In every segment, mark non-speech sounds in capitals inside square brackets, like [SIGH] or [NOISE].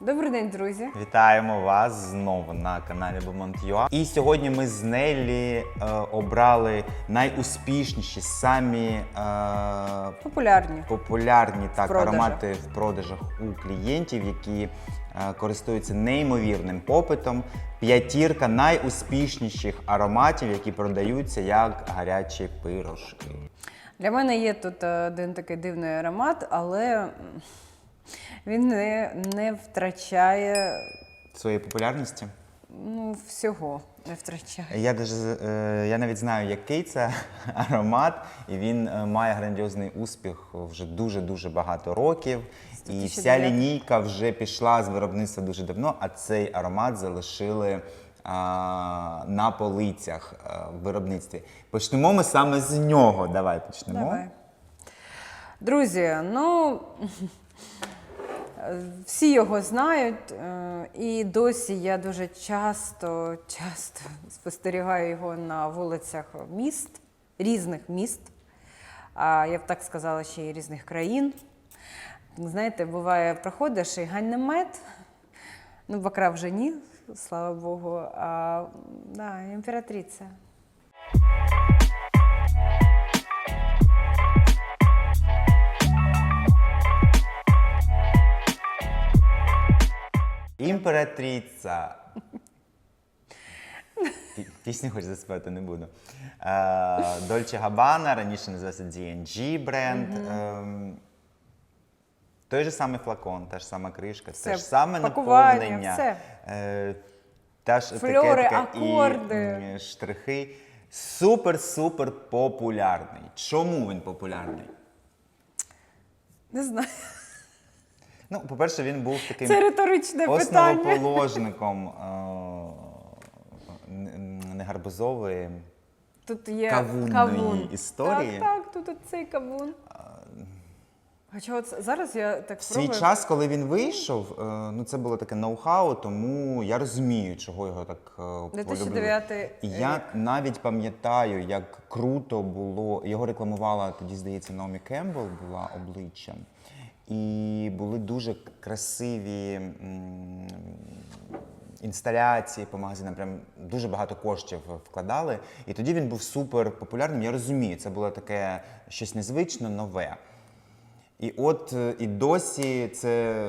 Добрий день, друзі. Вітаємо вас знову на каналі Beaumont.ua. І сьогодні ми з Неллі е, обрали найуспішніші, самі е, Популярні. популярні так, продажах. аромати в продажах у клієнтів, які е, користуються неймовірним попитом. П'ятірка найуспішніших ароматів, які продаються як гарячі пирожки. Для мене є тут е, один такий дивний аромат, але він не, не втрачає Своєї популярності. ну, всього. Не втрачає. Я даже, е, я навіть знаю, який це [LAUGHS] аромат, і він е, має грандіозний успіх вже дуже-дуже багато років. І вся 2009. лінійка вже пішла з виробництва дуже давно, а цей аромат залишили а, на полицях а, в виробництві. Почнемо ми саме з нього. Давай почнемо. Давай. Друзі, ну [LAUGHS] всі його знають, е, і досі я дуже часто, часто спостерігаю його на вулицях міст, різних міст. А я б так сказала, ще й різних країн. Знаєте, буває, проходиш і ганнемет, ну, бакра вже ні, слава Богу, а да, імператриця. Імператриця. Пісню хоч заспівати не буду. Дольче Габана, раніше називався DNG бренд. Ем, Той же самий флакон, та ж сама кришка, Все, те ж саме наповнення, все. е, та ж Фльори, акорди. і штрихи. Супер-супер популярний. Чому він популярний? Не знаю. Ну, по-перше, він був таким Це риторичне питання. основоположником е, н- Тут є кавунної кавун. історії. Так, так, тут цей кавун. Хоча от зараз я так В свій час, коли він вийшов, е, ну це було таке ноу-хау, тому я розумію, чого його так е, полюбили. 2009 І я навіть пам'ятаю, як круто було. Його рекламувала тоді, здається, Наомі Кембл була обличчям. І були дуже красиві інсталяції по магазинам. Прям дуже багато коштів вкладали. І тоді він був супер популярним. Я розумію, це було таке щось незвичне, нове. І от е, і досі це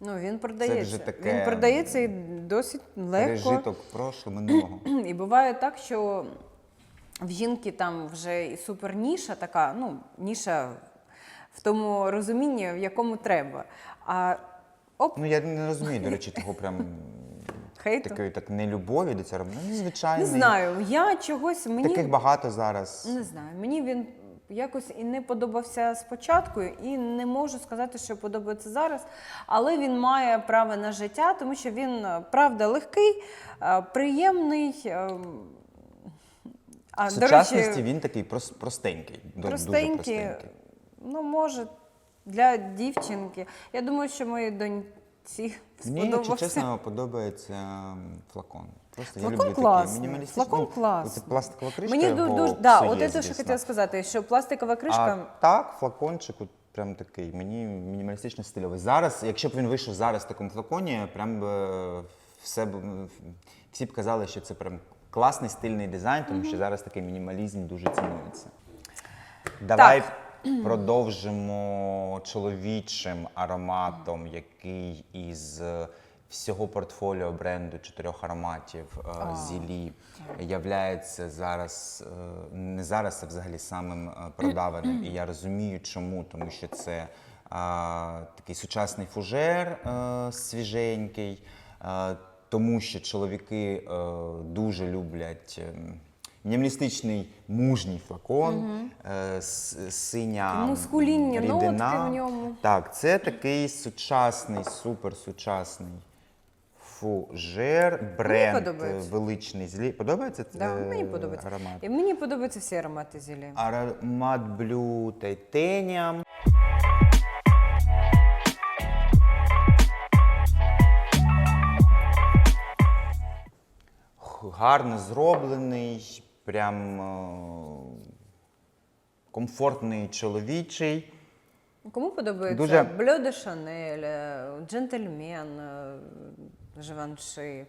Ну, він продається. вже таке, Він продається і досить легко. пережиток прошлого минулого. [CLEARS THROAT] І буває так, що в жінки там вже і супер ніша така, ну, ніша в тому розумінні, в якому треба. А оп, Ну я не розумію, до речі, того прям [LAUGHS] хейту. такої так нелюбові до цього. Ну, звичайно. Не знаю, я чогось мені. Таких багато зараз. Не знаю, мені він якось і не подобався спочатку, і не можу сказати, що подобається зараз. Але він має право на життя, тому що він е, правда легкий, е, приємний. е, А, В до сучасності речі, він такий прос- простенький. ду- Дуже простенький, простенький. Ну може, для дівчинки. Я думаю, що моїй доньці Мені, сподобався. якщо чесно, подобається м, флакон. Просто Флакон я люблю класний, такі мінімалістичні. флакон класний. Це пластикова кришка. Мені його дуже да, псує, от це, що звісно. хотіла сказати, що пластикова кришка. А так, флакончик от прям такий, мені мінімалістично стильовий. Зараз, якщо б він вийшов зараз в такому флаконі, прям би все б всі б казали, що це прям класний стильний дизайн, тому що зараз такий мінімалізм дуже цінується. Давай продовжимо чоловічим ароматом, який із всього портфоліо бренду чотирьох ароматів е, Зілі являється зараз е, не зараз, а взагалі самим е, продаваним. І я розумію, чому, тому що це а, такий сучасний фужер е, свіженький, е, тому що чоловіки е, дуже люблять. Мінімалістичний мужній флакон, е, с- синя Мускулінні рідина. нотки в ньому. Так, це такий сучасний, супер сучасний фужер, бренд подобається. е, величний злі. Подобається Да, е, мені подобається. аромат? І мені подобаються всі аромати зілі. Аромат Blue Titanium. Гарно зроблений, прям е, комфортний чоловічий. Кому подобається Дуже- Блю де Шанель, е, Джентльмен, е, Живанши.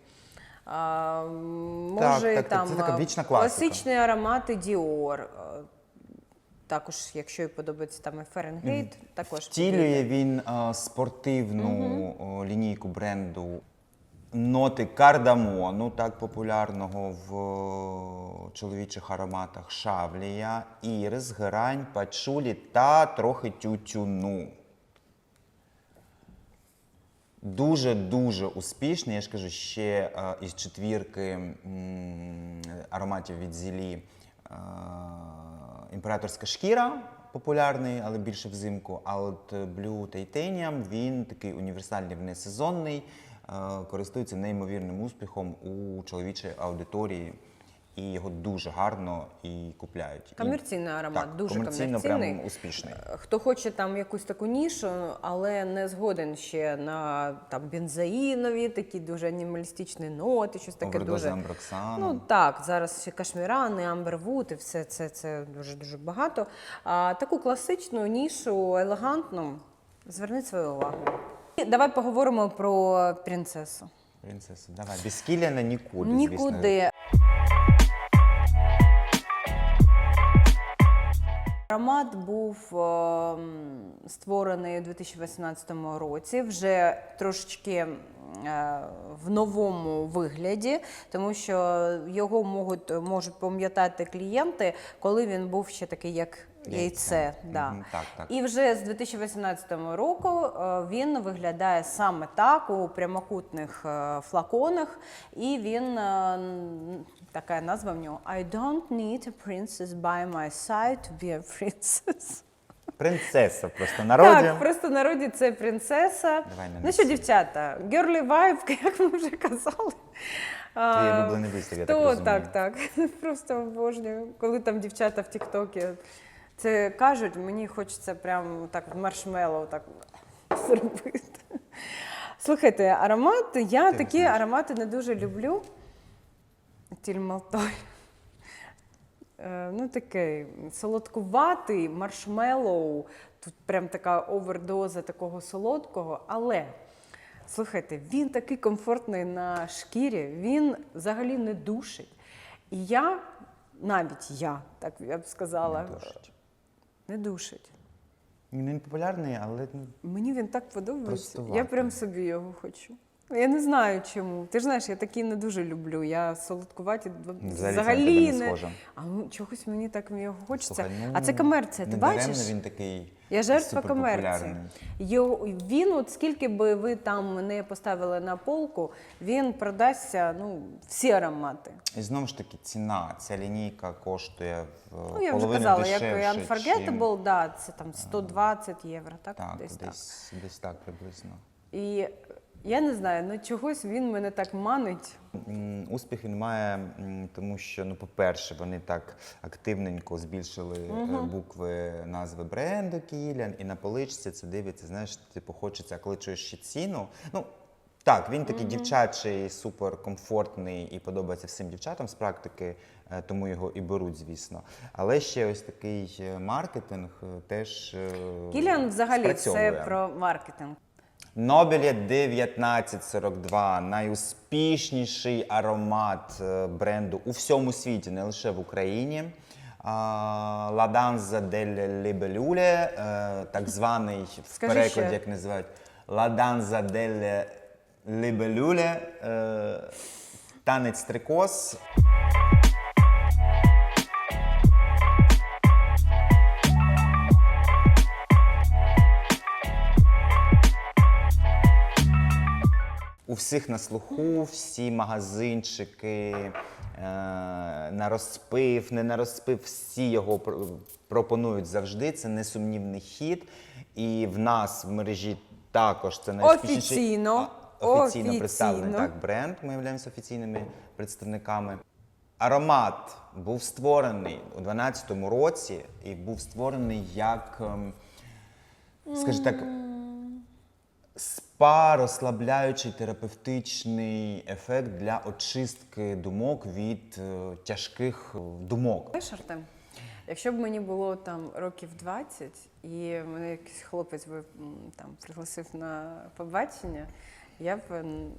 А, може, так, так, там це така вічна класика. класичні аромати Діор. Також, якщо і подобається там і Фаренгейт, також Втілює він е, спортивну о, лінійку бренду ноти кардамону, так популярного в чоловічих ароматах шавлія, ірис, герань, пачулі та трохи тютюну. Дуже-дуже успішний. Я ж кажу, ще е, із четвірки м, ароматів від зілі е, імператорська шкіра популярний, але більше взимку. А от Blue Titanium, він такий універсальний, несезонний, е, користується неймовірним успіхом у чоловічій аудиторії. І його дуже гарно і купляють. Комерційний аромат, так, дуже комерційно комерційний. прям успішний. Хто хоче там якусь таку нішу, але не згоден ще на там бензоїнові, такі дуже анімалістичні ноти, щось таке дуже. амброксану. Ну так, зараз ще кашмірани, амбервуд і все це, це дуже дуже багато. А таку класичну нішу, елегантну, зверніть свою увагу. Давай поговоримо про принцесу. Принцеса, давай. Без Кіліана нікуди, звісно. Нікуди. Аромат був ем, створений у 2018 році, вже трошечки е, в новому вигляді, тому що його можуть, можуть пам'ятати клієнти, коли він був ще такий, як яйце. Да. Так, так. І вже з 2018 року е, він виглядає саме так у прямокутних е, флаконах, і він е, така назва в нього I don't need a princess by my side to be a princess. Принцеса просто народі. Так, просто народі це принцеса. Давай ну що, дівчата, girly vibe, [LAUGHS] як ми вже казали. Твій улюблений вислів, я так розумію. так, так. [LAUGHS] Просто обожнюю. Коли там дівчата в Тіктокі це кажуть, мені хочеться прям так в маршмеллоу так зробити. Слухайте, аромат, я Ти такі знаєш. аромати не дуже люблю. Тільмалтой. Е, Ну, такий солодкуватий маршмеллоу. Тут прям така овердоза такого солодкого. Але слухайте, він такий комфортний на шкірі, він взагалі не душить. І я, навіть я, так я б сказала, Не душить. Не душить. Він не популярний, але ну, Мені він так подобається. Я прям собі його хочу. Я не знаю чому. Ти ж знаєш, я такі не дуже люблю. Я солодкуваті Взагалі взагалі не не. А ну, чогось мені так його хочеться. слухай, ну, а це комерція. Ти бачиш? він такий Я жертва комерції. Його, він, от скільки би ви там не поставили на полку, він продасться ну, всі аромати. І знову ж таки, ціна. Ця лінійка коштує в Ну, я вже казала, як дешевше, і Unforgettable, да, це там 120 євро, так? Так, десь десь, так. десь так приблизно. І я не знаю, ну чогось він мене так манить. М, Успіх він має, м, тому що, ну, по-перше, вони так активненько збільшили е, букви назви бренду Кілян, і на поличці це дивиться, знаєш, типу, хочеться, коли чуєш ще ціну. Ну, так, він такий дівчачий, суперкомфортний і подобається всім дівчатам з практики, е, тому його і беруть, звісно. Але ще ось такий е, маркетинг е, теж. е, Кіліан взагалі спрацьовує. все про маркетинг. Нобелі 1942 найуспішніший аромат е, бренду у всьому світі, не лише в Україні. А, La Danza delle Libellule, е, так званий в перекладі, як називають La Danza delle Libellule, е, танець стрикоз. У всіх на слуху, всі магазинчики е, на розпив, не на розпив, всі його пропонують завжди. Це несумнівний хід. І в нас в мережі також це найуспішніший Офіційно. а, офіційно представлений так бренд. Ми являємося офіційними представниками. Аромат був створений у 2012 році і був створений як, ем, скажімо так, спа розслабляючий терапевтичний ефект для очистки думок від е, тяжких е, думок. Знаєш, Артем, якщо б мені було там років 20, і мене якийсь хлопець би м, там пригласив на побачення, я б м,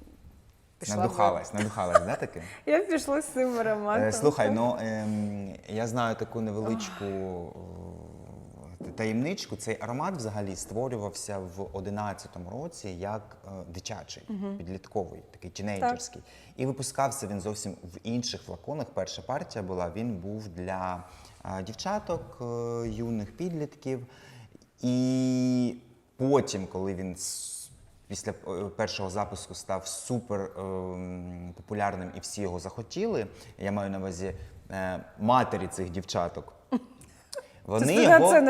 пішла. б- Надухалась, надухалась, да, таки? [LAUGHS] Я б пішла з цим ароматом. Е, Слухай, ну ем, я знаю таку невеличку таємничку. Цей аромат взагалі створювався в 11-му році як е, дитячий, підлітковий, такий тінейджерський. І випускався він зовсім в інших флаконах. Перша партія була, він був для е, дівчаток, е, юних підлітків. І потім, коли він с- після е, першого запуску став супер ем, популярним і всі його захотіли. Я маю на увазі е, матері цих дівчаток. Вони його, це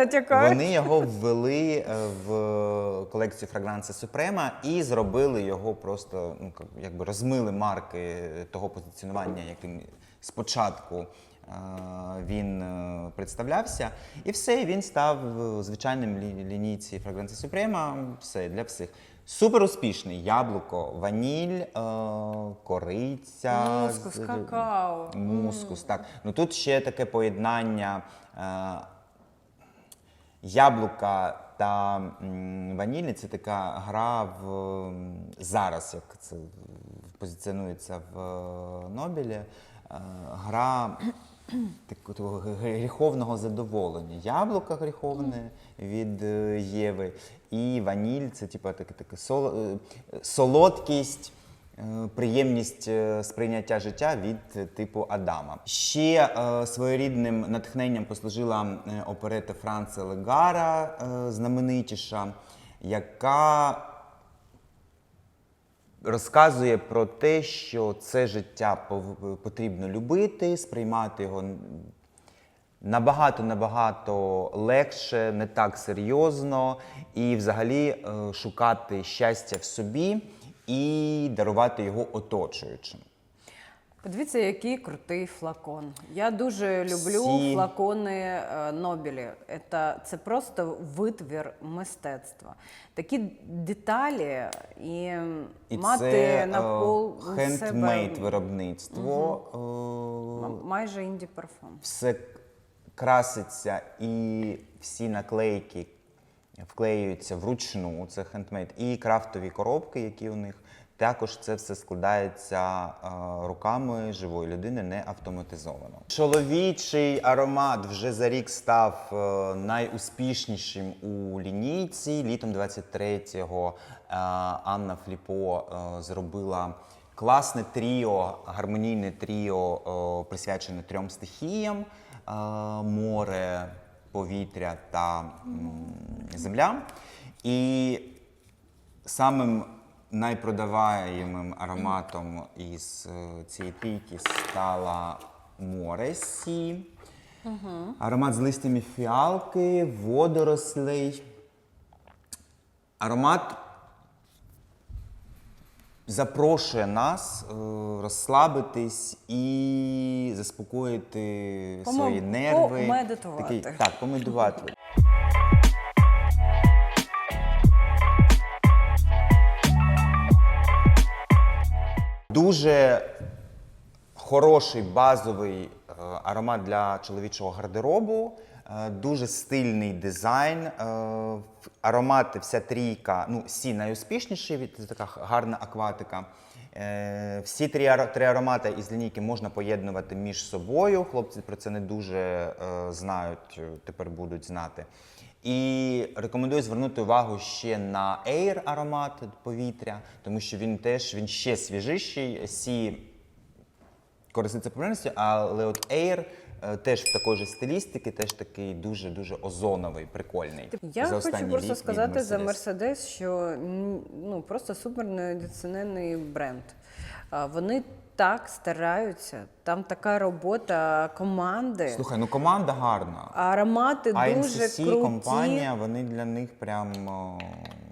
вони його ввели е, в колекцію Фрагранце Супрема і зробили його просто, ну якби розмили марки того позиціонування, яким спочатку е, він е, представлявся. І все, він став звичайним лінійці Фрагранце Супрема. Все для всіх. Супер успішний яблуко, ваніль, е, кориця, Мускус, з- какао. Мускус, так. Ну тут ще таке поєднання е, яблука та м, ванілі. Це така гра в зараз, як це позиціонується в е, Нобелі. е, Гра такого гріховного задоволення. Яблуко гріховне від е, Єви, і ваніль це типу, таке, е, солодкість. Е, Приємність е, сприйняття життя від е, типу Адама. Ще е, своєрідним натхненням послужила оперета Франца Легара, е, знаменитіша, яка розказує про те, що це життя потрібно любити, сприймати його набагато набагато легше, не так серйозно, і взагалі шукати щастя в собі і дарувати його оточуючим. Подивіться, який крутий флакон. Я дуже люблю Всі- флакони е, Нобелі. Це, це просто витвір мистецтва. Такі деталі і, І мати це навколо хендмейд себе виробництво. е, майже інді парфум. все краситься і всі наклейки вклеюються вручну. Це хендмейд. І крафтові коробки, які у них. Також це все складається е, руками живої людини, не автоматизовано. Чоловічий аромат вже за рік став е, найуспішнішим у лінійці. Літом 23-го е, Анна Фліпо зробила класне тріо, гармонійне тріо, присвячене трьом стихіям: море, повітря та земля. І самим найпродаваємим ароматом із е, цієї пійки стала Моресі. Аромат з листями фіалки, водорослей. Аромат запрошує нас е, розслабитись і заспокоїти Помо- свої нерви. помедитувати. Такий, так, помедитувати. Дуже хороший базовий е, аромат для чоловічого гардеробу, дуже стильний дизайн. е, Аромати, вся трійка, ну, всі найуспішніші, це така гарна акватика. Е, Всі три, аро- три аромати із лінійки можна поєднувати між собою. Хлопці про це не дуже е, знають, е, тепер будуть знати. І рекомендую звернути увагу ще на Air аромат повітря, тому що він теж він ще свіжіший. Сі користується популярністю, але от Air е, теж в такої ж стилістики, теж такий дуже дуже озоновий, прикольний. Я За хочу просто сказати за Мерседес, що ну просто супернедоцінений бренд. Вони так стараються, там така робота команди, Слухай, ну команда гарна. аромати А дуже NCC, круті. компанія, вони для них прям.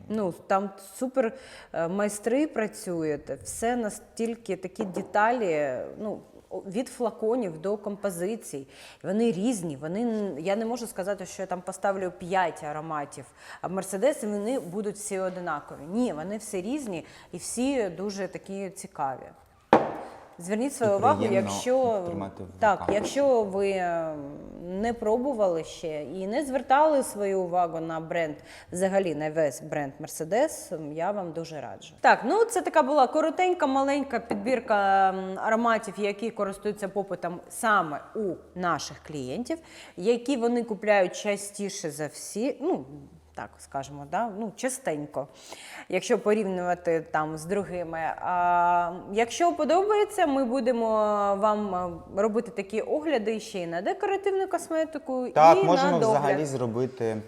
Ну там супер е, майстри працюють, все настільки такі деталі. Ну від флаконів до композицій. Вони різні. Вони я не можу сказати, що я там поставлю 5 ароматів. А мерседеси вони будуть всі одинакові. Ні, вони всі різні і всі дуже такі цікаві. Зверніть свою увагу, приємно якщо тримати в так, руках. якщо ви е, не пробували ще і не звертали свою увагу на бренд, взагалі на весь бренд Mercedes, я вам дуже раджу. Так, ну це така була коротенька, маленька підбірка ароматів, які користуються попитом саме у наших клієнтів, які вони купляють частіше за всі. Ну, так скажемо, да? ну, частенько, якщо порівнювати там з другими. А, якщо подобається, ми будемо вам е, робити такі огляди ще й на декоративну косметику, Так, і можемо на догляд. взагалі зробити е,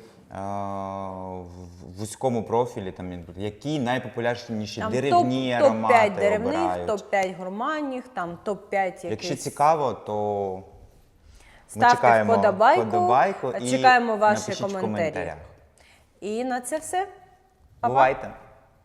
в вузькому профілі, там, які найпопулярніші Там деревні топ, аромати топ-5 деревних, обирають. топ-5 гурманних, там топ-5 якихось. Якщо цікаво, то ми Ставте чекаємо вподобайку, вподобайку і чекаємо ваші коментарі. І на це все. Па-па.